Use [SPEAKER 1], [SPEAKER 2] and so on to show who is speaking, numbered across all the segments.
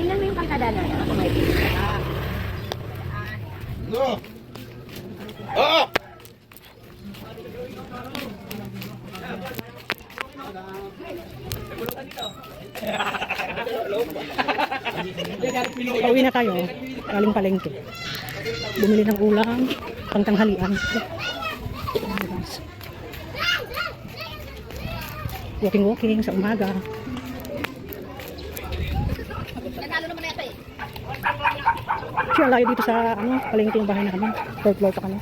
[SPEAKER 1] Tingnan mo yung pangkada na yan. Ako may pizza.
[SPEAKER 2] No. Ah!
[SPEAKER 3] Pauwi na tayo. Galing palengke. Bumili ng ulam, pangtanghalian. Walking-walking sa umaga.
[SPEAKER 1] Na eh.
[SPEAKER 3] Siya layo dito sa ano, palengke yung bahay namin. Third floor pa kami.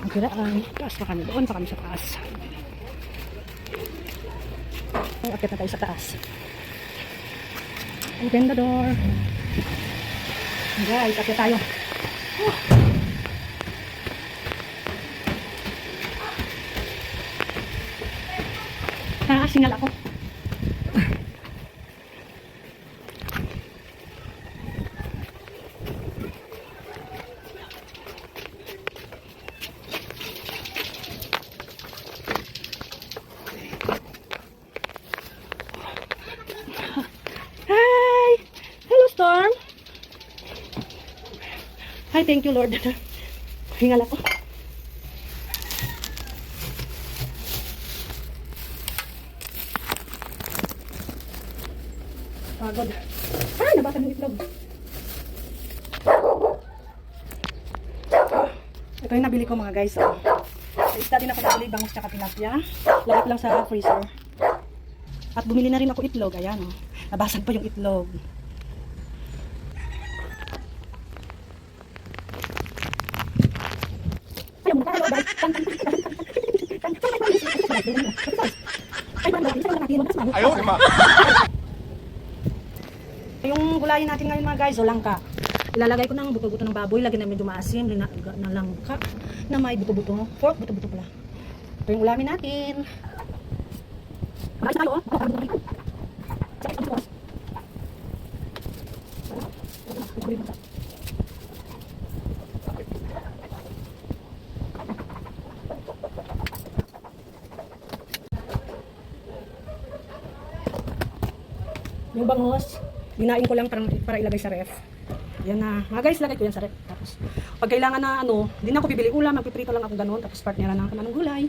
[SPEAKER 3] Ang kiraan. Taas pa kami. Doon pa kami sa taas. Ay, akit na tayo sa taas. Open the door. Guys, akit tayo. Ah, singal ako. Hi, thank you, Lord. Hingal ako. Pagod. Ay, nabasa ng itlog. Ito yung nabili ko mga guys. Oh. Isda din ako nabili, bangus tsaka tilapia. Ko lang sa freezer. At bumili na rin ako itlog. Ayan, oh. Nabasag pa yung itlog. Ayaw
[SPEAKER 2] ma.
[SPEAKER 3] Yung gulayin natin ngayon mga guys, o. Ilalagay ko ng buto-buto ng baboy, lagyan na medyo maasim, na, na langka, na may buto-buto. Pork, buto-buto pala. Ito yung ulamin natin. Guys, tayo oh. Yung bangos, dinain ko lang para, para ilagay sa ref. Yan na. Mga guys, lagay ko yan sa ref. Tapos, pag kailangan na ano, hindi na ako bibili ulam, magpiprito lang ako ganun. Tapos partneran na ako ng gulay.